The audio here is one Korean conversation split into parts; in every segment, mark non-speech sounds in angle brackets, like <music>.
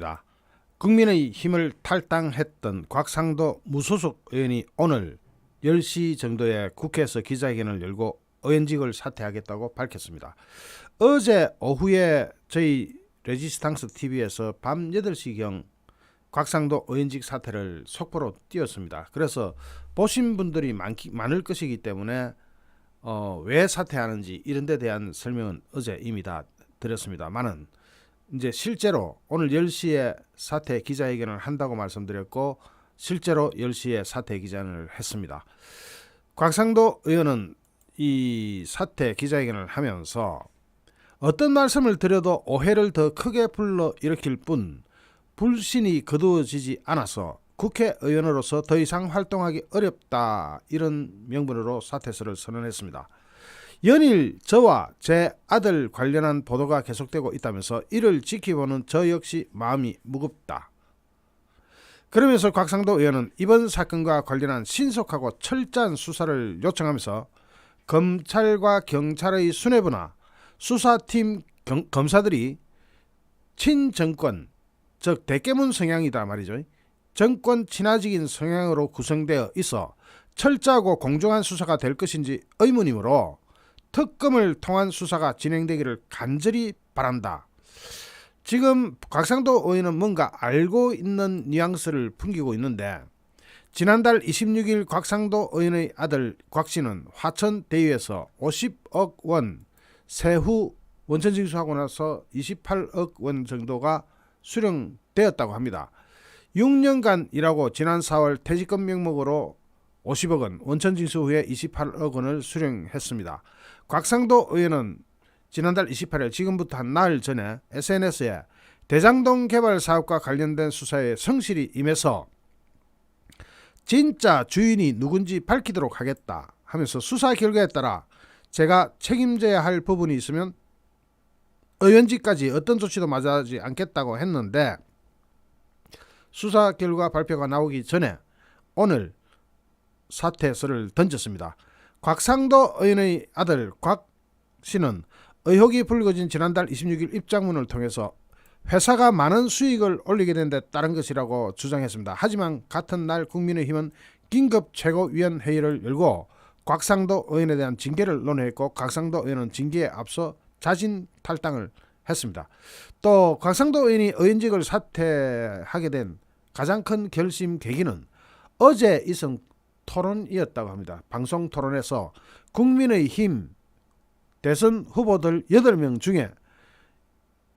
시작합니다. 국민의 힘을 탈당했던 곽상도 무소속 의원이 오늘 10시 정도에 국회에서 기자회견을 열고 의원직을 사퇴하겠다고 밝혔습니다. 어제 오후에 저희 레지스탕스 TV에서 밤 8시경 곽상도 의원직 사퇴를 속보로 띄웠습니다. 그래서 보신 분들이 많기, 많을 것이기 때문에 어, 왜 사퇴하는지 이런 데 대한 설명은 어제 이미 다 드렸습니다만은 이제 실제로 오늘 10시에 사퇴 기자회견을 한다고 말씀드렸고 실제로 10시에 사퇴 기자회견을 했습니다. 곽상도 의원은 이 사퇴 기자회견을 하면서 어떤 말씀을 드려도 오해를 더 크게 불러 일으킬 뿐 불신이 거두어지지 않아서 국회의원으로서 더 이상 활동하기 어렵다 이런 명분으로 사퇴서를 선언했습니다. 연일 저와 제 아들 관련한 보도가 계속되고 있다면서 이를 지키보는 저 역시 마음이 무겁다. 그러면서 곽상도 의원은 이번 사건과 관련한 신속하고 철저한 수사를 요청하면서 검찰과 경찰의 수뇌부나 수사팀 경, 검사들이 친정권 즉 대깨문 성향이다 말이죠. 정권 친화적인 성향으로 구성되어 있어 철저하고 공정한 수사가 될 것인지 의문이므로 특검을 통한 수사가 진행되기를 간절히 바란다. 지금 곽상도 의원은 뭔가 알고 있는 뉘앙스를 풍기고 있는데 지난달 26일 곽상도 의원의 아들 곽 씨는 화천 대유에서 50억 원 세후 원천 징수하고 나서 28억 원 정도가 수령되었다고 합니다. 6년간 일하고 지난 4월 퇴직금 명목으로 50억 원, 원천 징수 후에 28억 원을 수령했습니다. 곽상도 의원은 지난달 28일 지금부터 한 나흘 전에 SNS에 대장동 개발 사업과 관련된 수사에 성실히 임해서 진짜 주인이 누군지 밝히도록 하겠다 하면서 수사 결과에 따라 제가 책임져야 할 부분이 있으면 의원직까지 어떤 조치도 맞아지 않겠다고 했는데 수사 결과 발표가 나오기 전에 오늘 사퇴서를 던졌습니다. 곽상도 의원의 아들 곽 씨는 의혹이 불거진 지난달 26일 입장문을 통해서 회사가 많은 수익을 올리게 된 데 따른 것이라고 주장했습니다. 하지만 같은 날 국민의힘은 긴급 최고위원 회의를 열고 곽상도 의원에 대한 징계를 논의했고 곽상도 의원은 징계에 앞서 자진 탈당을 했습니다. 또 곽상도 의원이 의원직을 사퇴하게 된 가장 큰 결심 계기는 어제 있은 토론이었다고 합니다. 방송 토론에서 국민의힘 대선 후보들 8명 중에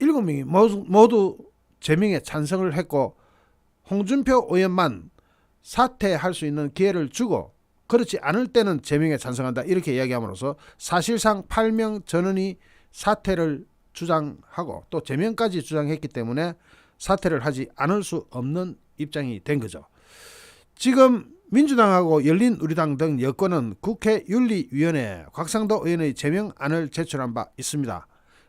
7명이 모두, 모두 제명에 찬성을 했고 홍준표 의원만 사퇴할 수 있는 기회를 주고 그렇지 않을 때는 제명에 찬성한다 이렇게 이야기함으로써 사실상 8명 전원이 사퇴를 주장하고 또 제명까지 주장했기 때문에 사퇴를 하지 않을 수 없는 입장이 된 거죠. 지금 민주당하고 열린우리당 등 여권은 국회 윤리위원회에 곽상도 의원의 제명안을 제출한 바 있습니다.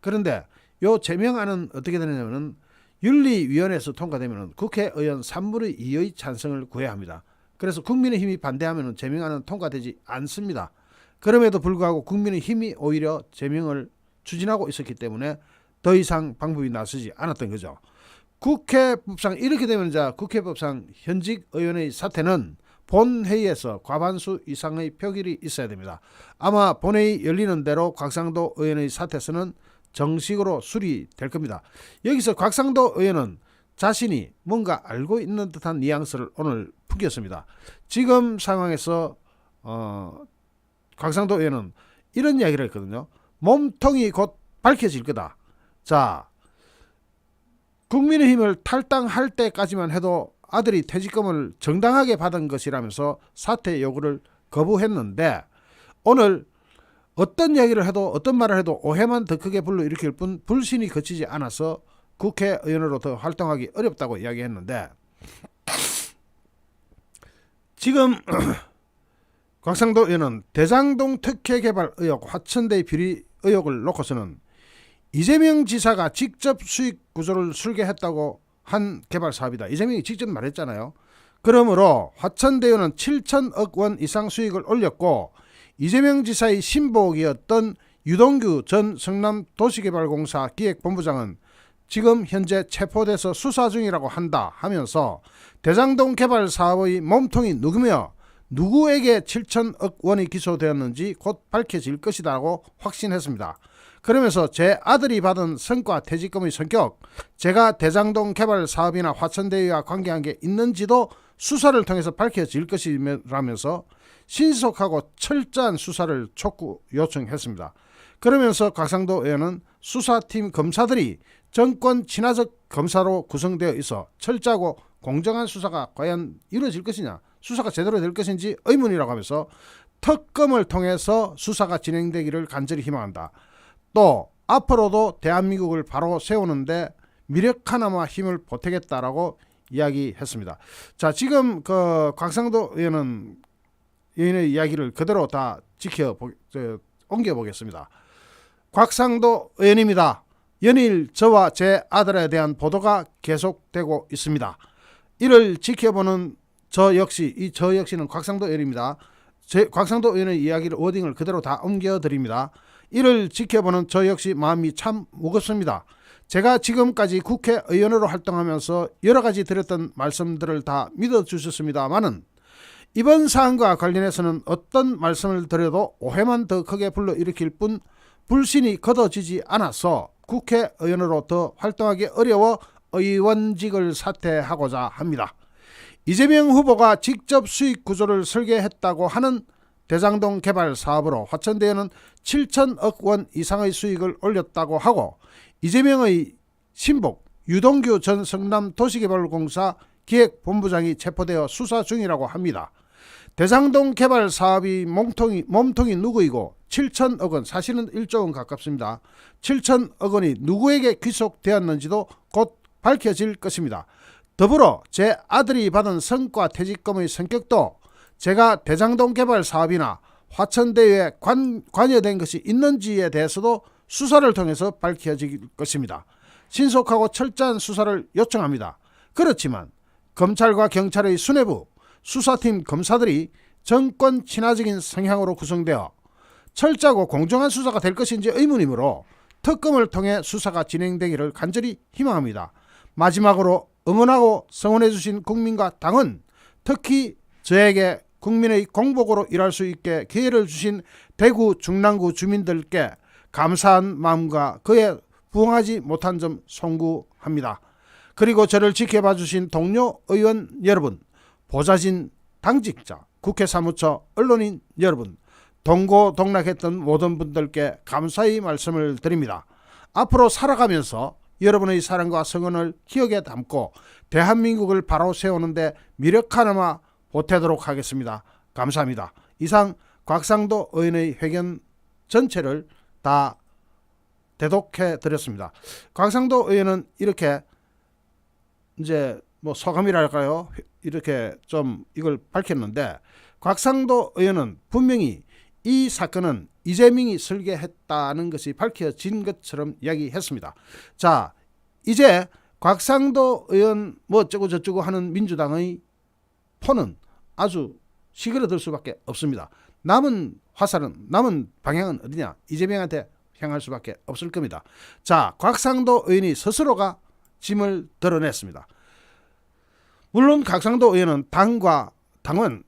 그런데 요 제명안은 어떻게 되느냐면은 윤리위원회에서 통과되면 국회의원 3분의 2의 찬성을 구해야 합니다. 그래서 국민의힘이 반대하면 제명안은 통과되지 않습니다. 그럼에도 불구하고 국민의힘이 오히려 제명을 추진하고 있었기 때문에 더 이상 방법이 나서지 않았던 거죠. 국회법상 이렇게 되면 자 국회법상 현직 의원의 사퇴는 본회의에서 과반수 이상의 표결이 있어야 됩니다. 아마 본회의 열리는 대로 곽상도 의원의 사퇴서는 정식으로 수리될 겁니다. 여기서 곽상도 의원은 자신이 뭔가 알고 있는 듯한 뉘앙스를 오늘 풍겼습니다. 지금 상황에서 어, 곽상도 의원은 이런 이야기를 했거든요. 몸통이 곧 밝혀질 거다. 자, 국민의힘을 탈당할 때까지만 해도 아들이 퇴직금을 정당하게 받은 것이라면서 사퇴 요구를 거부했는데 오늘 어떤 이야기를 해도 어떤 말을 해도 오해만 더 크게 불러일으킬 뿐 불신이 거치지 않아서 국회의원으로 더 활동하기 어렵다고 이야기했는데 지금 <clears throat> 곽상도 의원은 대장동 특혜 개발 의혹 화천대 비리 의혹을 놓고서는 이재명 지사가 직접 수익 구조를 설계했다고 한 개발 사업이다. 이재명이 직접 말했잖아요. 그러므로 화천대유는 7천억 원 이상 수익을 올렸고 이재명 지사의 신복이었던 유동규 전 성남 도시개발공사 기획본부장은 지금 현재 체포돼서 수사 중이라고 한다 하면서 대장동 개발 사업의 몸통이 누구며 누구에게 7천억 원이 기소되었는지 곧 밝혀질 것이라고 확신했습니다. 그러면서 제 아들이 받은 성과 퇴직금의 성격, 제가 대장동 개발 사업이나 화천대유와 관계한 게 있는지도 수사를 통해서 밝혀질 것이라면서 신속하고 철저한 수사를 촉구 요청했습니다. 그러면서 곽상도 의원은 수사팀 검사들이 정권 친화적 검사로 구성되어 있어 철저하고 공정한 수사가 과연 이루어질 것이냐, 수사가 제대로 될 것인지 의문이라고 하면서 특검을 통해서 수사가 진행되기를 간절히 희망한다. 또 앞으로도 대한민국을 바로 세우는데 미력 하나마 힘을 보태겠다라고 이야기했습니다. 자, 지금 그 곽상도 의원은 의원의 이야기를 그대로 다 지켜 옮겨 보겠습니다. 곽상도 의원입니다. 연일 저와 제 아들에 대한 보도가 계속되고 있습니다. 이를 지켜보는 저 역시 이 저 역시는 곽상도 의원입니다. 제 곽상도 의원의 이야기를 워딩을 그대로 다 옮겨 드립니다. 이를 지켜보는 저 역시 마음이 참 무겁습니다. 제가 지금까지 국회의원으로 활동하면서 여러 가지 드렸던 말씀들을 다 믿어 주셨습니다만은 이번 사안과 관련해서는 어떤 말씀을 드려도 오해만 더 크게 불러일으킬 뿐 불신이 걷어지지 않아서 국회의원으로 더 활동하기 어려워 의원직을 사퇴하고자 합니다. 이재명 후보가 직접 수익 구조를 설계했다고 하는 대장동 개발 사업으로 화천대유는 7천억 원 이상의 수익을 올렸다고 하고 이재명의 신복 유동규 전 성남도시개발공사 기획본부장이 체포되어 수사 중이라고 합니다. 대장동 개발 사업이 몸통이, 몸통이 누구이고 7천억 원 사실은 1조 원 가깝습니다. 7천억 원이 누구에게 귀속되었는지도 곧 밝혀질 것입니다. 더불어 제 아들이 받은 성과 퇴직금의 성격도 제가 대장동 개발 사업이나 화천대유에 관, 관여된 것이 있는지에 대해서도 수사를 통해서 밝혀질 것입니다. 신속하고 철저한 수사를 요청합니다. 그렇지만 검찰과 경찰의 수뇌부, 수사팀 검사들이 정권 친화적인 성향으로 구성되어 철저하고 공정한 수사가 될 것인지 의문이므로 특검을 통해 수사가 진행되기를 간절히 희망합니다. 마지막으로 응원하고 성원해 주신 국민과 당은 특히 저에게 국민의 공복으로 일할 수 있게 기회를 주신 대구 중랑구 주민들께 감사한 마음과 그에 부응하지 못한 점 송구합니다. 그리고 저를 지켜봐 주신 동료 의원 여러분, 보좌진 당직자, 국회 사무처 언론인 여러분, 동고동락했던 모든 분들께 감사의 말씀을 드립니다. 앞으로 살아가면서 여러분의 사랑과 성원을 기억에 담고 대한민국을 바로 세우는데 미력 하나마 보태도록 하겠습니다. 감사합니다. 이상 곽상도 의원의 회견 전체를 다 대독해 드렸습니다. 곽상도 의원은 이렇게 이제 뭐 소감이랄까요? 이렇게 좀 이걸 밝혔는데 곽상도 의원은 분명히 이 사건은 이재명이 설계했다는 것이 밝혀진 것처럼 이야기했습니다. 자, 이제 곽상도 의원 뭐 어쩌고 저쩌고 하는 민주당의 포는 아주 시그러들 수밖에 없습니다. 남은 화살은 남은 방향은 어디냐? 이재명한테 향할 수밖에 없을 겁니다. 자, 곽상도 의원이 스스로가 짐을 드러냈습니다. 물론 곽상도 의원은 당과 당원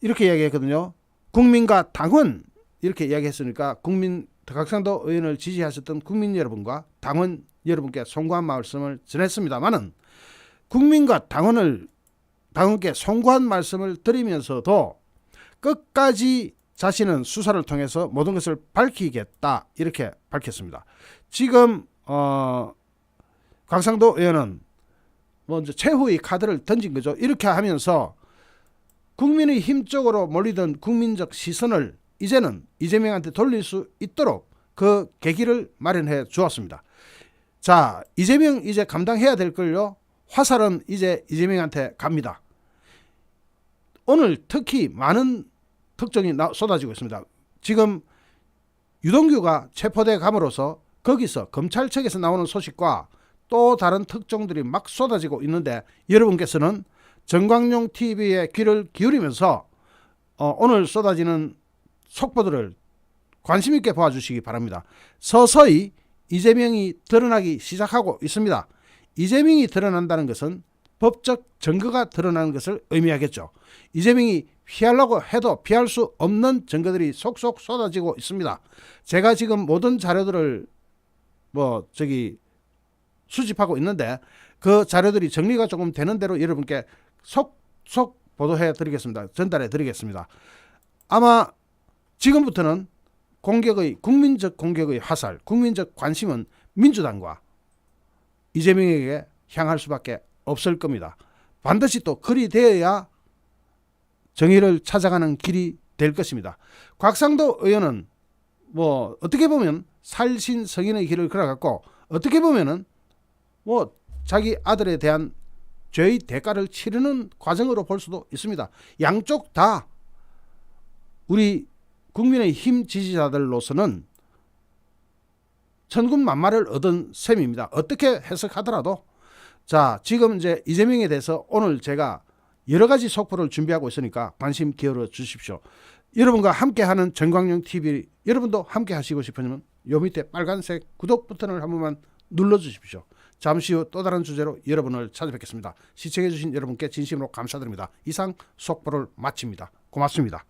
이렇게 이야기했거든요. 국민과 당원 이렇게 이야기했으니까 국민 곽상도 의원을 지지하셨던 국민 여러분과 당원 여러분께 송구한 말씀을 전했습니다만은 국민과 당원을 당원께 송구한 말씀을 드리면서도 끝까지 자신은 수사를 통해서 모든 것을 밝히겠다 이렇게 밝혔습니다. 지금 어, 곽상도 의원은 먼저 최후의 카드를 던진 거죠. 이렇게 하면서 국민의 힘 쪽으로 몰리던 국민적 시선을 이제는 이재명한테 돌릴 수 있도록 그 계기를 마련해 주었습니다. 자, 이재명 이제 감당해야 될 걸요. 화살은 이제 이재명한테 갑니다. 오늘 특히 많은 특정이 쏟아지고 있습니다. 지금 유동규가 체포돼 감으로써 거기서 검찰 측에서 나오는 소식과 또 다른 특종들이 막 쏟아지고 있는데 여러분께서는 정광용 TV에 귀를 기울이면서 어, 오늘 쏟아지는 속보들을 관심 있게 봐주시기 바랍니다. 서서히 이재명이 드러나기 시작하고 있습니다. 이재명이 드러난다는 것은 법적 증거가 드러나는 것을 의미하겠죠. 이재명이 피하려고 해도 피할 수 없는 증거들이 속속 쏟아지고 있습니다. 제가 지금 모든 자료들을 뭐 저기 수집하고 있는데 그 자료들이 정리가 조금 되는 대로 여러분께 속속 보도해 드리겠습니다. 전달해 드리겠습니다. 아마 지금부터는 공격의 국민적 공격의 화살, 국민적 관심은 민주당과 이재명에게 향할 수밖에 없을 겁니다. 반드시 또 그리 되어야 정의를 찾아가는 길이 될 것입니다. 곽상도 의원은 뭐 어떻게 보면 살신 성인의 길을 걸어갔고 어떻게 보면은 뭐 자기 아들에 대한 죄의 대가를 치르는 과정으로 볼 수도 있습니다. 양쪽 다 우리 국민의 힘 지지자들로서는 천군 만마를 얻은 셈입니다. 어떻게 해석하더라도 자 지금 이제 이재명에 대해서 오늘 제가 여러 가지 속보를 준비하고 있으니까 관심 기울여 주십시오. 여러분과 함께하는 정광용 TV 여러분도 함께 하시고 싶으면 요 밑에 빨간색 구독 버튼을 한 번만 눌러 주십시오. 잠시 후 또 다른 주제로 여러분을 찾아뵙겠습니다. 시청해 주신 여러분께 진심으로 감사드립니다. 이상 속보를 마칩니다. 고맙습니다.